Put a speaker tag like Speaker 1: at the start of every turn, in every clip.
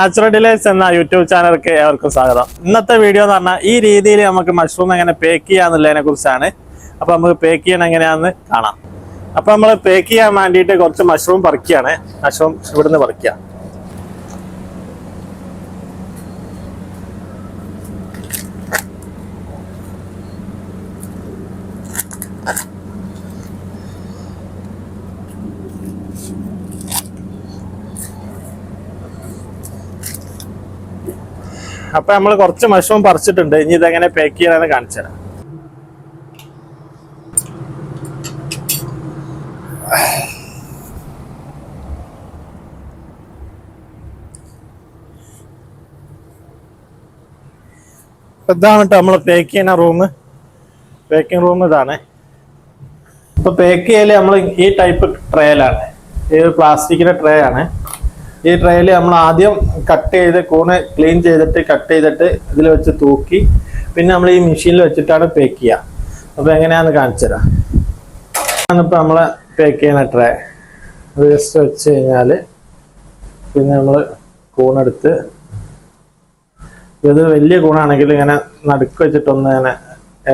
Speaker 1: Natural delights എന്ന YouTube ചാനലിലേക്ക് ഏവർക്കും സ്വാഗതം. ഇന്നത്തെ വീഡിയോ എന്ന് പറഞ്ഞാൽ ഈ രീതിയിൽ നമുക്ക് മഷ്റൂം എങ്ങനെ പേക്ക് ചെയ്യാന്നുള്ളതിനെ കുറിച്ചാണ്. അപ്പൊ നമുക്ക് പേക്ക് ചെയ്യണം എങ്ങനെയാന്ന് കാണാം. അപ്പൊ നമ്മൾ പേക്ക് ചെയ്യാൻ വേണ്ടിയിട്ട് കുറച്ച് മഷ്റൂം പറിക്കുകയാണ്. മഷ്റൂം ഇവിടുന്ന് പറിക്കുക. അപ്പൊ നമ്മൾ കുറച്ച് മഷ്റൂം പറിച്ചിട്ടുണ്ട്. ഇനി ഇതെങ്ങനെ പാക്ക് ചെയ്യണമെന്ന് കാണിച്ചു തരാം. ഇതാണ് നമ്മൾ പാക്ക് ചെയ്യുന്ന റൂം പാക്കിംഗ് റൂം ഇതാണ്. അപ്പൊ പാക്ക് ചെയ്യൽ നമ്മൾ ഈ ടൈപ്പ് ട്രേയിലാണ് ഇത് പ്ലാസ്റ്റിക്കിന്റെ ട്രേ ആണ്. ഈ ട്രേയിൽ നമ്മൾ ആദ്യം കട്ട് ചെയ്ത് കൂണ് ക്ലീൻ ചെയ്തിട്ട് കട്ട് ചെയ്തിട്ട് ഇതിൽ വെച്ച് തൂക്കി. പിന്നെ നമ്മൾ ഈ മെഷീനിൽ വെച്ചിട്ടാണ് പേക്ക് ചെയ്യുക. അപ്പൊ എങ്ങനെയാന്ന് കാണിച്ചു തരാം. ഇപ്പൊ നമ്മൾ പേക്ക് ചെയ്യുന്ന ട്രേ അത് ജസ്റ്റ് വെച്ച് കഴിഞ്ഞാൽ പിന്നെ നമ്മൾ കൂണെടുത്ത് ഇത് വലിയ കൂണാണെങ്കിൽ ഇങ്ങനെ നടുക്ക് വെച്ചിട്ടൊന്ന് ഇങ്ങനെ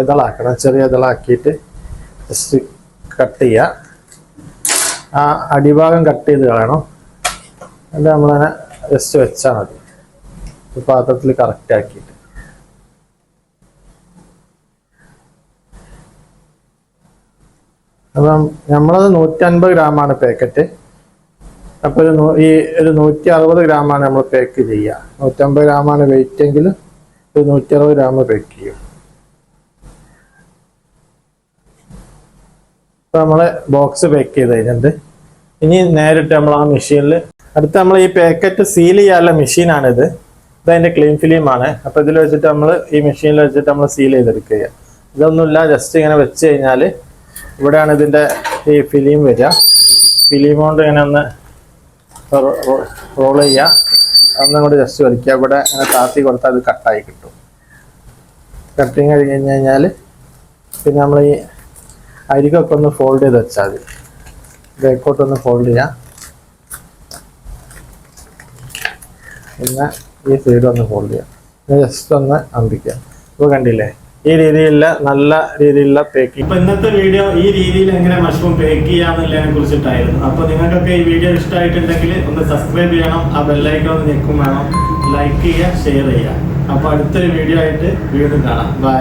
Speaker 1: ഇതളാക്കണം ചെറിയ ഇതളാക്കിയിട്ട് ജസ്റ്റ് കട്ട് ചെയ്യുക. ആ അടിഭാഗം കട്ട് ചെയ്ത് കളയണം. എന്നിട്ട് നമ്മളതിനെ ജസ്റ്റ് വെച്ചാൽ മതി. പാത്രത്തിൽ കറക്റ്റ് ആക്കിയിട്ട്. അപ്പം നമ്മളത് നൂറ്റി അൻപത് ഗ്രാമാണ് പാക്കറ്റ് അപ്പോൾ ഒരു ഈ ഒരു നൂറ്റി അറുപത് ഗ്രാമാണ് നമ്മൾ പാക്ക് ചെയ്യുക നൂറ്റമ്പത് ഗ്രാമാണ് വെയിറ്റ് എങ്കിൽ ഒരു നൂറ്റി അറുപത് ഗ്രാം പാക്ക് ചെയ്യും. ഇപ്പൊ ബോക്സ് പാക്ക് ചെയ്ത് കഴിഞ്ഞിട്ട് ഇനി നേരിട്ട് നമ്മൾ ആ മെഷീനിൽ അടുത്ത് നമ്മൾ ഈ പാക്കറ്റ് സീൽ ചെയ്യാനുള്ള മെഷീനാണിത് ഇത് അതിന്റെ ക്ലീൻ ഫിലിമാണ് അപ്പൊ ഇതിൽ വെച്ചിട്ട് നമ്മൾ ഈ മെഷീനിൽ വെച്ചിട്ട് നമ്മൾ സീൽ ചെയ്തെടുക്കുക. ഇതൊന്നുമില്ല ജസ്റ്റ് ഇങ്ങനെ വെച്ച് കഴിഞ്ഞാൽ ഇവിടെയാണ് ഇതിന്റെ ഈ ഫിലിം വരിക. ഫിലിം കൊണ്ട് ഇങ്ങനെ ഒന്ന് റോൾ ചെയ്യുക. ഒന്നും കൂടി ജസ്റ്റ് വലിക്കുക. ഇവിടെ അങ്ങനെ താത്തി കൊടുത്താൽ അത് കട്ടായി കിട്ടും. കട്ടിങ് കഴിഞ്ഞ് കഴിഞ്ഞ് കഴിഞ്ഞാൽ പിന്നെ നമ്മൾ ഈ അരികൊക്കെ ഒന്ന് ഫോൾഡ് ചെയ്ത് വെച്ചാൽ മതി. ബേക്കോട്ടൊന്ന് ഫോൾഡ് ചെയ്യാം. പിന്നെ ഈ സൈഡ് ഒന്ന് ഫോൾഡ് ചെയ്യാം. ജസ്റ്റ് ഒന്ന് അമ്പിക്കാം ഇപ്പോൾ കണ്ടില്ലേ? ഈ രീതിയിലുള്ള നല്ല രീതിയിലുള്ള പേക്കിംഗ് ഇപ്പൊ ഇന്നത്തെ വീഡിയോ ഈ രീതിയിൽ എങ്ങനെ മഷ്റൂം പേക്ക് ചെയ്യാന്നുള്ളതിനെ കുറിച്ചിട്ടായിരുന്നു. അപ്പൊ നിങ്ങൾക്കൊക്കെ ഈ വീഡിയോ ഇഷ്ടമായിട്ടുണ്ടെങ്കിൽ ഒന്ന് സബ്സ്ക്രൈബ് ചെയ്യണം ആ ബെല്ലൈക്കൺ ഒന്ന് ഞെക്കും വേണം. ലൈക്ക് ചെയ്യുക ഷെയർ ചെയ്യുക. അപ്പൊ അടുത്തൊരു വീഡിയോ ആയിട്ട് വീണ്ടും കാണാം. ബൈ